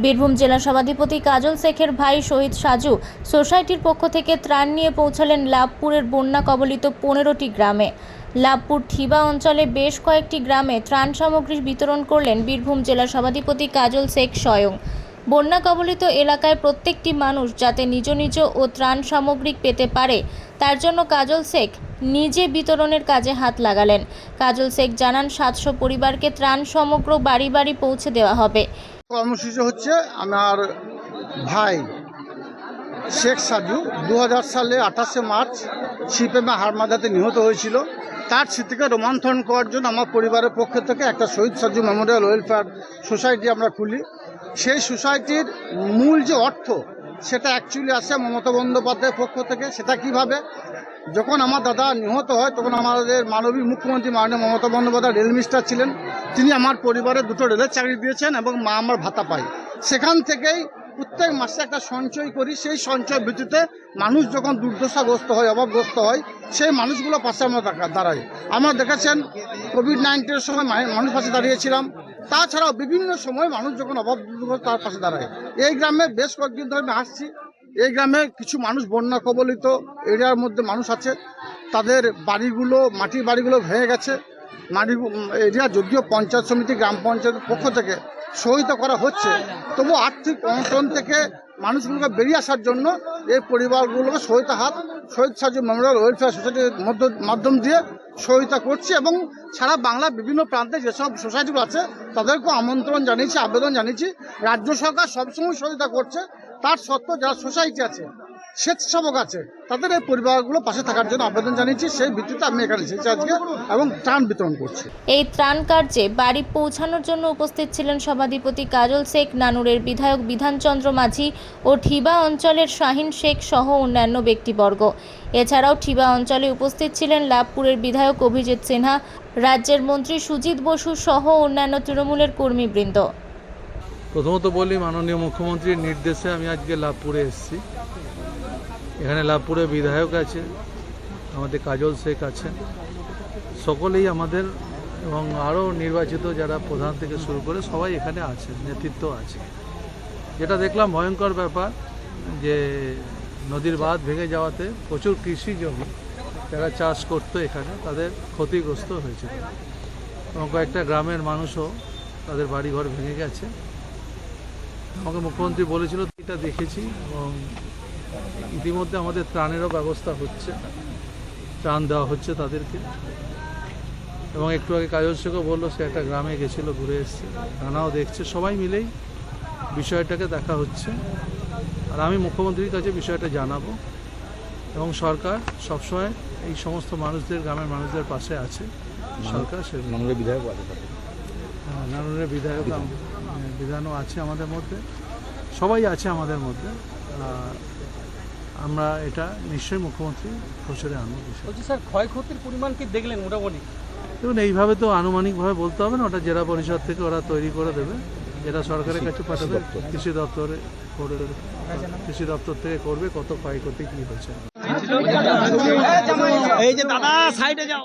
বীরভূম জেলা সভাধিপতি কাজল শেখের ভাই শহীদ সাজু সোসাইটির পক্ষ থেকে ত্রাণ নিয়ে পৌঁছালেন লাভপুরের বন্যা কবলিত পনেরোটি গ্রামে। লাভপুর ঠিবা অঞ্চলে বেশ কয়েকটি গ্রামে ত্রাণ সামগ্রী বিতরণ করলেন বীরভূম জেলা সভাধিপতি কাজল শেখ স্বয়ং। বন্যা কবলিত এলাকায় প্রত্যেকটি মানুষ যাতে নিজ নিজ ও ত্রাণ সামগ্রিক পেতে পারে, তার জন্য কাজল শেখ নিজে বিতরণের কাজে হাত লাগালেন। কাজল শেখ জানান, সাতশো পরিবারকে ত্রাণ সমগ্র বাড়ি বাড়ি পৌঁছে দেওয়া হবে। কর্মসূচি হচ্ছে আমার ভাই শেখ সাজু দু হাজার সালে আঠাশে মার্চ সিপিএমে হারমাদাতে নিহত হয়েছিল। তার স্মৃতিকে রোমান্থন করার জন্য আমার পরিবারের পক্ষ থেকে একটা Shahid Saju memorial welfare society আমরা খুলি। সেই সোসাইটির মূল যে অর্থ সেটা অ্যাকচুয়ালি আসে মমতা বন্দ্যোপাধ্যায়ের পক্ষ থেকে। সেটা কীভাবে? যখন আমার দাদা নিহত হয়, তখন আমাদের মাননীয় মুখ্যমন্ত্রী মাননীয় মমতা বন্দ্যোপাধ্যায় রেল মিনিস্টার ছিলেন। তিনি আমার পরিবারে দুটো রেলের চাকরি দিয়েছেন এবং মা আমার ভাতা পায়। সেখান থেকেই প্রত্যেক মাসে একটা সঞ্চয় করি। সেই সঞ্চয় ভিত্তিতে মানুষ যখন দুর্দশাগ্রস্ত হয়, অভাবগ্রস্ত হয়, সেই মানুষগুলো পাশে আমরা দাঁড়াই। আমরা দেখেছেন কোভিড নাইন্টিনের সময় মানুষ পাশে দাঁড়িয়েছিলাম। তাছাড়াও বিভিন্ন সময় মানুষ যখন অভাব তার পাশে দাঁড়ায়। এই গ্রামে বেশ কয়েকদিন ধরে আমি আসছি। এই গ্রামে কিছু মানুষ বন্যা কবলিত এরিয়ার মধ্যে মানুষ আছে। তাদের বাড়িগুলো, মাটির বাড়িগুলো ভেঙে গেছে। মাটি এরিয়া যদিও পঞ্চায়েত সমিতি, গ্রাম পঞ্চায়েতের পক্ষ থেকে সহায়তা করা হচ্ছে তবু আর্থিক অনটন থেকে মানুষগুলোকে বেরিয়ে আসার জন্য এই পরিবারগুলোকে সহায়তা হাত শহীদ সাজু মেমোরিয়াল ওয়েলফেয়ার সোসাইটির মধ্য- মাধ্যম দিয়ে সহায়তা করছি এবং সারা বাংলার বিভিন্ন প্রান্তে যেসব সোসাইটিগুলো আছে, তাদেরকেও আমন্ত্রণ জানিয়েছি, আবেদন জানিয়েছি। রাজ্য সরকার সবসময় সহযোগিতা করছে। তার সত্ত্বেও যারা সোসাইটি আছে স্বেচ্ছাসেবক আছে তাদের এই পরিবারগুলো পাশে থাকার জন্য আবেদন জানিয়েছি। সেই ভিত্তিতে আমি এখানে এসেছি আজকে এবং ত্রাণ বিতরণ করছি। এই ত্রাণ কার্যে বাড়ি পৌঁছানোর জন্য উপস্থিত ছিলেন সভাধিপতি কাজল শেখ নানুরের বিধায়ক বিধানচন্দ্র মাঝি ও ঠিবা অঞ্চলের শাহিন শেখ সহ অন্যান্য ব্যক্তিবর্গ। এছাড়াও ঠিবা অঞ্চলে উপস্থিত ছিলেন লাভপুরের বিধায়ক অভিজিৎ সিনহা রাজ্যের মন্ত্রী সুজিত বসু সহ অন্যান্য তৃণমূলের কর্মীবৃন্দ। প্রথমত বলি মাননীয় মুখ্যমন্ত্রীর নির্দেশে আমি আজকে লাভপুরে এসেছি। এখানে লাভপুরে বিধায়ক আছে আমাদের কাজল শেখ আছেন। সকলেই আমাদের এবং আরও নির্বাচিত যারা প্রধান থেকে শুরু করে সবাই এখানে আছেন, নেতৃত্ব আছে। যেটা দেখলাম ভয়ঙ্কর ব্যাপার যে নদীর বাঁধ ভেঙে যাওয়াতে প্রচুর কৃষি জমি যারা চাষ করতো এখানে, তাদের ক্ষতিগ্রস্ত হয়েছে। এবং কয়েকটা গ্রামের মানুষও তাদের বাড়িঘর ভেঙে গেছে। আমাকে মুখ্যমন্ত্রী বলেছিল, এটা দেখেছি এবং ইতিমধ্যে আমাদের ত্রাণেরও ব্যবস্থা হচ্ছে। ত্রাণ দেওয়া হচ্ছে তাদেরকে। এবং একটু আগে কাজল শেখও বলল সে একটা গ্রামে গেছিল ঘুরে এসছে। রানাও দেখছে সবাই মিলেই বিষয়টাকে দেখা হচ্ছে। আর আমি মুখ্যমন্ত্রীর কাছে বিষয়টা জানাব। এবং সরকার সবসময় এই সমস্ত মানুষদের গ্রামের মানুষদের পাশে আছে। সরকার সে মাননীয় বিধায়ক আছে। হ্যাঁ, নানুরের বিধায়ক বিধানও আছে আমাদের মধ্যে। সবাই আছে আমাদের মধ্যে। আমরা এটা নিশ্চয়ই মুখ্যমন্ত্রী প্রচারে আনব বিষয়। বলছি স্যার ক্ষয়ক্ষতির পরিমাণ কি দেখলেন মোটামুটি? দেখুন এইভাবে তো আনুমানিকভাবে বলতে হবে না ওটা জেলা পরিষদ থেকে ওরা তৈরি করে দেবে। যেটা সরকারের কাছে পাঠাবে। কৃষি দপ্তরে। করে কৃষি দপ্তর থেকে করবে কত ক্ষয়ক্ষতি কী হয়েছে। এই যে দাদা সাইডে যাও।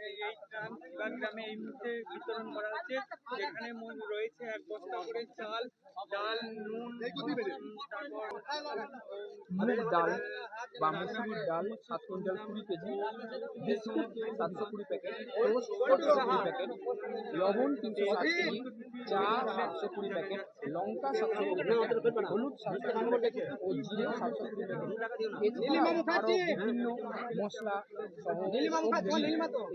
ত্রাণ বিভাগ গ্রামে এই মুহূর্তে বিতরণ করা হচ্ছে যেখানে রয়েছে এক বস্তা করে চাল ডাল নুন মুগ ডাল বা ডাল সাত কুইন্টাল কুড়ি কেজি বিস্কুট সাতশো কুড়ি প্যাকেট টোস্ট সাতশো কুড়ি প্যাকেট লবণ তিনশো ষাট কেজি চা সাতশো কুড়ি প্যাকেট লঙ্কা সাতশো কুড়ি প্যাকেট হলুদ সাতশো কুড়ি প্যাকেট ও জিরে সাতশো কুড়ি প্যাকেট। এছাড়াও আরও বিভিন্ন মশলা সহ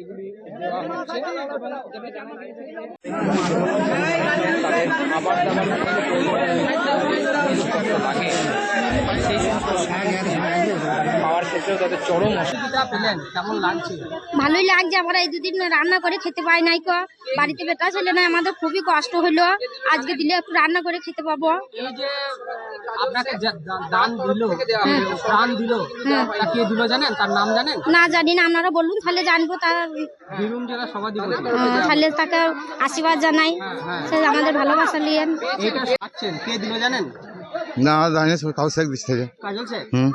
এগুলো সাহায্যগুলি দেওয়া হচ্ছে এবং যেটা জানা গিয়েছে যে তাদের খাবার দাবার লাগে সেই সমস্ত পাওয়ার ক্ষেত্রেও তাদের চরম অসুবিধা। পেলেন কেমন লাগছে? ভালোই লাগছে আমরা এই দুদিন রান্না করে খেতে পাই নাই কো। বাড়িতে বেটা ছেলে না আমাদের খুবই কষ্ট হলো। আজকে দিলে একটু রান্না করে খেতে পাবো। এই যে আপনাকে দান দিল দান দিল কে দিল জানেন? তার নাম জানেন? না জানি না আপনারা বলুন তাহলে জানব তার বীরভূম জেলা সভাধিপতি। তাহলে তাকে আশীর্বাদ জানাই। সে আমাদের ভালোবাসা কে দিল জানেন? না জানি না কাউ দিচ্ছে। থেকে কাজল হুম।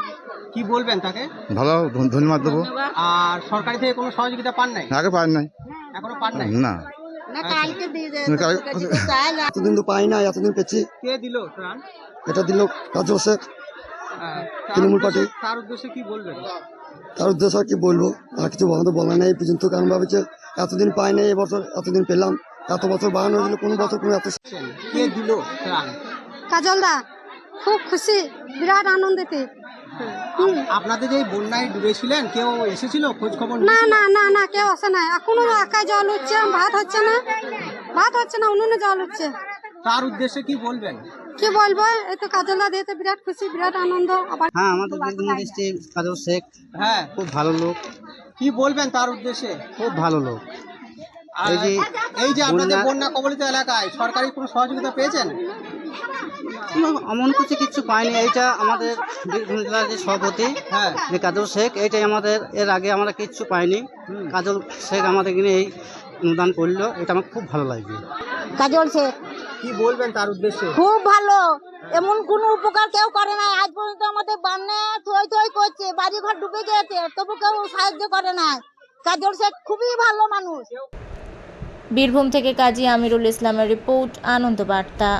কি বলবেন তাকে? ভালো ধন্যবাদ দেবো। আর সরকারি থেকে কোনো সহযোগিতা পান নাই? আগে পারেন নাই। এখনও পান নাই? না। এতদিন তো পাই না এতদিন পেয়েছি। কে দিল এটা দিল কাজল শেখ। হ্যাঁ, তার তৃণমূল পার্টি। তার উদ্দেশ্যে কি বলবেন? তার উদ্দেশ্য কি বলব? আর কিছু বলা নেই পর্যন্ত কারণ ভাবেছে এতদিন পাই নাই এবছর এতদিন পেলাম। এত বছর বাড়ানো হয়েছিল কোনো বছর কোনো এত কে দিল ত্রাণ? খুব খুশি বিরাট আনন্দিতে। আপনাদের এই বন্যায় ডুবেছিলেন কেউ এসেছিল খোঁজ খবর না না না না কেউ আসে না এখনও একা জল হচ্ছে ভাত হচ্ছে না। ভাত হচ্ছে না উনুনে জল হচ্ছে তার উদ্দেশ্যে কি বলবেন? কি বলব? এই তো কাজলদা দিতে বিরাট খুশি বিরাট আনন্দ। আবার হ্যাঁ আমাদের বীরভূম ডিস্ট্রিক্ট কাজল শেখ। হ্যাঁ। খুব ভালো লোক। কি বলবেন তার উদ্দেশ্যে? খুব ভালো লোক। আর এই যে এই যে আপনাদের বন্যা কবলিত এলাকায় সরকারি কোনো সহযোগিতা পেয়েছেন? এমন কিছু কিছু পাইনি এইটা আমাদের বীরভূম জেলার যে সভাপতি হ্যাঁ যে কাজল শেখ এইটাই আমাদের এর আগে আমরা কিচ্ছু পাইনি। কাজল শেখ আমাদের কিনে এই অনুদান করল এটা আমার খুব ভালো লাগবে কাজল শেখ। কি বলবেন তার উদ্দেশ্যে? খুব ভালো এমন কোনো উপকার কেউ করে না আজ পর্যন্ত আমাদের বান্নে থই থই করছে বাড়ি ঘর ডুবে গেছে তবু কেউ সাহায্য করে না কাজল শেখ খুবই ভালো মানুষ। বীরভূম থেকে কাজী আমিরুল ইসলামের রিপোর্ট আনন্দ বার্তা।